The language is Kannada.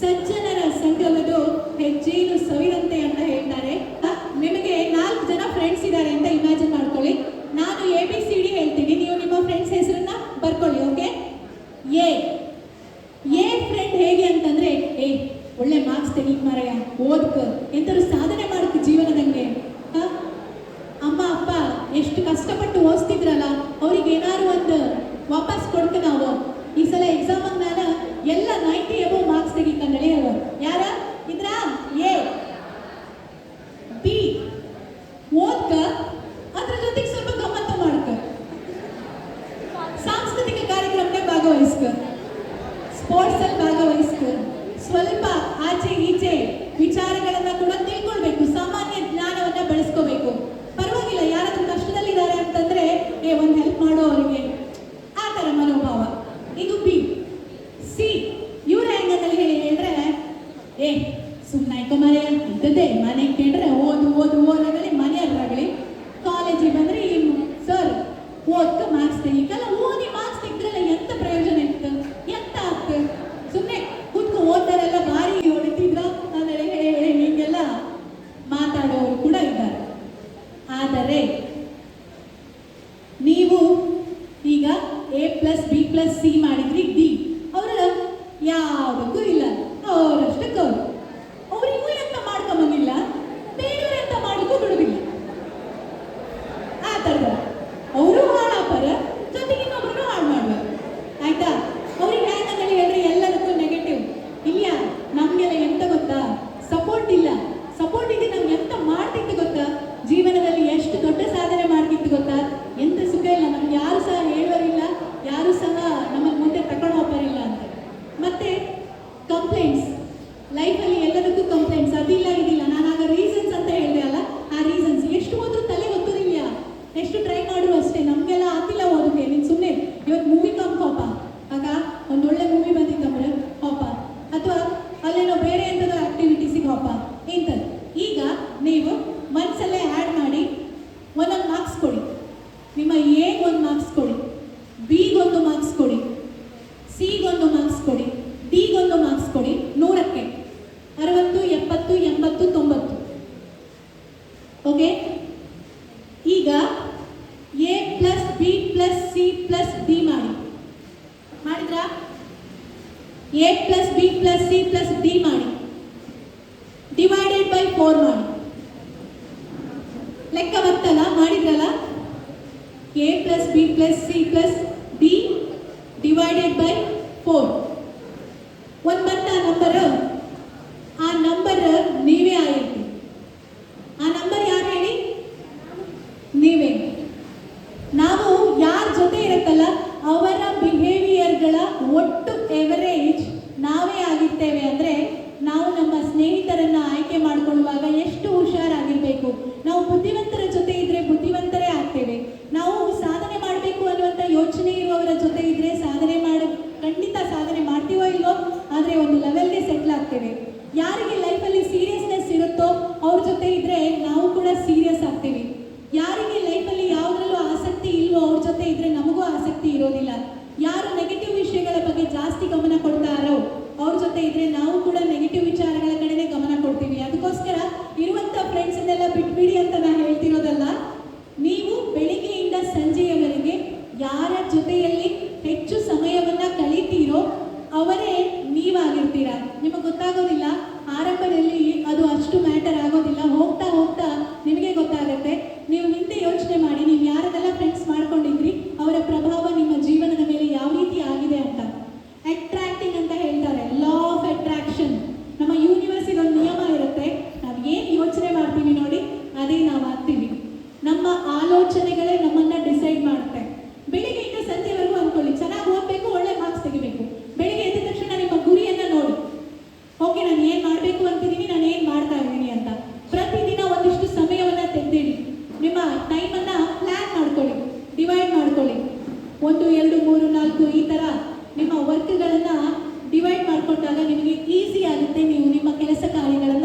ಸಜ್ಜನರ ಸಂಗಮದು ಹೆಜ್ಜೆನು ಸವಿದಂತೆ ಅಂತ ಹೇಳ್ತಾರೆ. ನಿಮಗೆ ನಾಲ್ಕು ಜನ ಫ್ರೆಂಡ್ಸ್ ಇದ್ದಾರೆ ಅಂತ ಇಮ್ಯಾಜಿನ್ ಮಾಡ್ಕೊಳ್ಳಿ. ನಾನು ಎ ಬಿ ಸಿ ಡಿ ಹೇಳ್ತೀನಿ. ನೀವು ನಿಮ್ಮ ಫ್ರೆಂಡ್ಸ್ ಹೆಸರನ್ನ ಬರ್ಕೊಳ್ಳಿ ಓಕೆ ಎ ಎ ಫ್ರೆಂಡ್ ಹೇಗೆ ಅಂತಂದ್ರೆ, ಏ, ಒಳ್ಳೆ ಮಾರ್ಕ್ಸ್ ತೆಗೀಕ್ ಮಾರಯ್ಯ ಓದ್ಕ. ಎಂತರು ಸಾಧನೆ ಮಾಡ್ಕ ಜೀವನದಂಗೆ. ಅಮ್ಮ, ಅಪ್ಪ, ಎಷ್ಟು ಕಷ್ಟಪಟ್ಟು ಓದಿಸ್ತಿದ್ರಲ್ಲ ಅವ್ರಿಗೆ ಏನಾದ್ರು ಒಂದು ವಾಪಸ್ ಮಾಡ್ಕ ಅದ್ರ ಜೊತೆಗೆ ಸ್ವಲ್ಪ ಗಮ್ಮತ್ತು ಮಾಡ್ಕ. ಸಾಂಸ್ಕೃತಿಕ ಕಾರ್ಯಕ್ರಮಕ್ಕೆ ಭಾಗವಹಿಸ್ಕ. ಸ್ಪೋರ್ಟ್ಸ್ ಅಲ್ಲಿ ಭಾಗವಹಿಸ್ಕ. ಸ್ವಲ್ಪ ಆಚೆ ಈಚೆ ವಿಚಾರಗಳನ್ನ ಕೂಡ ತಿಳ್ಕೊಳ್ಬೇಕು. ಸಾಮಾನ್ಯ ಜ್ಞಾನವನ್ನ ಬೆಳೆಸ್ಕೋಬೇಕು. ಪರವಾಗಿಲ್ಲ, ಯಾರಾದ್ರೂ ಕಷ್ಟದಲ್ಲಿದ್ದಾರೆ ಅಂತಂದ್ರೆ, ಏ, ಒಂದು ಹೆಲ್ಪ್ ಮಾಡೋ ಅವರಿಗೆ. toca más, dedica ಈಗ A plus B plus C plus D ಮಾಡಿ. ಮಾಡಿದ್ರಾ? A plus B plus C plus D ಮಾಡಿ. ಡಿವೈಡೆಡ್ ಬೈ ಫೋರ್ ಮಾಡಿ. ಲೆಕ್ಕ ಬರ್ತಲ್ಲ ಮಾಡಿದ್ರಲ್ಲ? A plus B plus C plus D divided by four ಒಂದು ಬರ್ತಾ ನಂಬರ್ ಒಟ್ಟು ಎವರೇಜ್ ನಾವೇ ಆಗಿರ್ತೇವೆ ಅಂದರೆ ನಾವು ನಮ್ಮ ಸ್ನೇಹಿತರನ್ನ ಆಯ್ಕೆ ಮಾಡಿಕೊಳ್ಳುವಾಗ ಎಷ್ಟು ಹುಷಾರಾಗಿರಬೇಕು? ನಾವು ಬುದ್ಧಿವಂತರ ಜೊತೆ ಇದ್ದರೆ ಬುದ್ಧಿವಂತರೇ ಆಗ್ತೇವೆ. ನಾವು ಸಾಧನೆ ಮಾಡಬೇಕು ಅನ್ನುವಂಥ ಯೋಚನೆ ಇರುವವರ ಜೊತೆ ಇದ್ದರೆ ಸಾಧನೆ ಮಾಡ, ಖಂಡಿತ ಸಾಧನೆ ಮಾಡ್ತೀವೋ ಇಲ್ವೋ, ಆದರೆ ಒಂದು ಲೆವೆಲ್ಗೆ ಸೆಟ್ಲ್ ಆಗ್ತೇವೆ. ಯಾರಿಗೆ ಆಲೋಚನೆಗಳೇ ನಮ್ಮನ್ನ ಡಿಸೈಡ್ ಮಾಡುತ್ತೆ ಬೆಳಿಗ್ಗೆಯಿಂದ ಸಂಜೆವರೆಗೂ ಅನ್ಕೊಳ್ಳಿ. ಚೆನ್ನಾಗಿ ಓದಬೇಕು, ಒಳ್ಳೆ ಮಾರ್ಕ್ಸ್ ತೆಗಿಬೇಕು. ಬೆಳಿಗ್ಗೆ ಎದ್ದ ತಕ್ಷಣ ನಿಮ್ಮ ಗುರಿಯನ್ನ ನೋಡಿ. ಓಕೆ, ನಾನು ಏನ್ ಮಾಡಬೇಕು ಅಂತಿದ್ದೀನಿ, ನಾನು ಏನ್ ಮಾಡ್ತಾ ಇದ್ದೀನಿ ಅಂತ. ಪ್ರತಿದಿನ ಒಂದಿಷ್ಟು ಸಮಯವನ್ನ ತೆಗೆದಿಡಿ. ನಿಮ್ಮ ಟೈಮನ್ನ ಪ್ಲಾನ್ ಮಾಡ್ಕೊಳ್ಳಿ. ಡಿವೈಡ್ ಮಾಡ್ಕೊಳ್ಳಿ. ಒಂದು, ಎರಡು, ಮೂರು, ನಾಲ್ಕು, ಈ ತರ ನಿಮ್ಮ ವರ್ಕ್ಗಳನ್ನ ಡಿವೈಡ್ ಮಾಡ್ಕೊಂಡಾಗ ನಿಮಗೆ ಈಸಿ ಆಗುತ್ತೆ. ನೀವು ನಿಮ್ಮ ಕೆಲಸ ಕಾರ್ಯಗಳನ್ನ